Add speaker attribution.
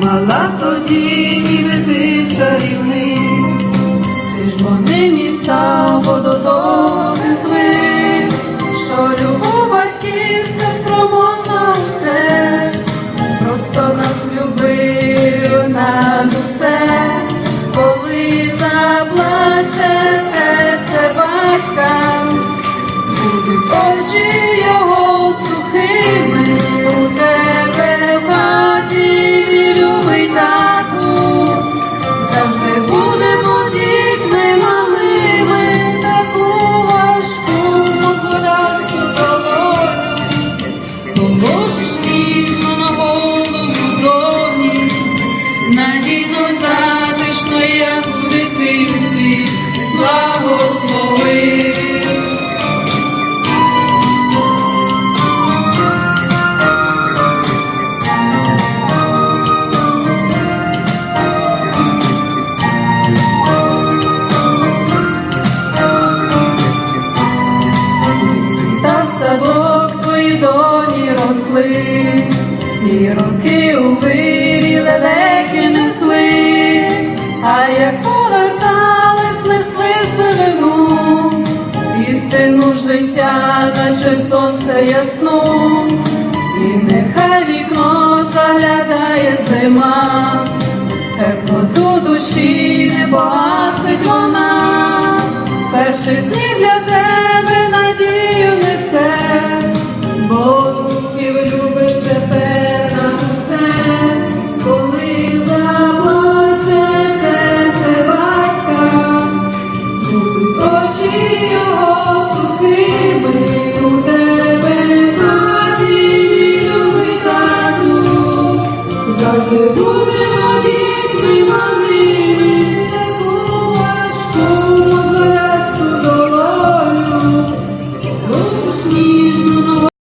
Speaker 1: Думала тоді, ніби ти чарівний, ти ж вони міста бо до того не звик, що любов батьківська спроможна все, просто нас любив над усе, доні і роки у вирі лелеки несли, а як повертались, несли сивину, істину життя, наче сонце ясну, і нехай вікно заглядає зима, очі його сухими, завжди будемо дітьми малими.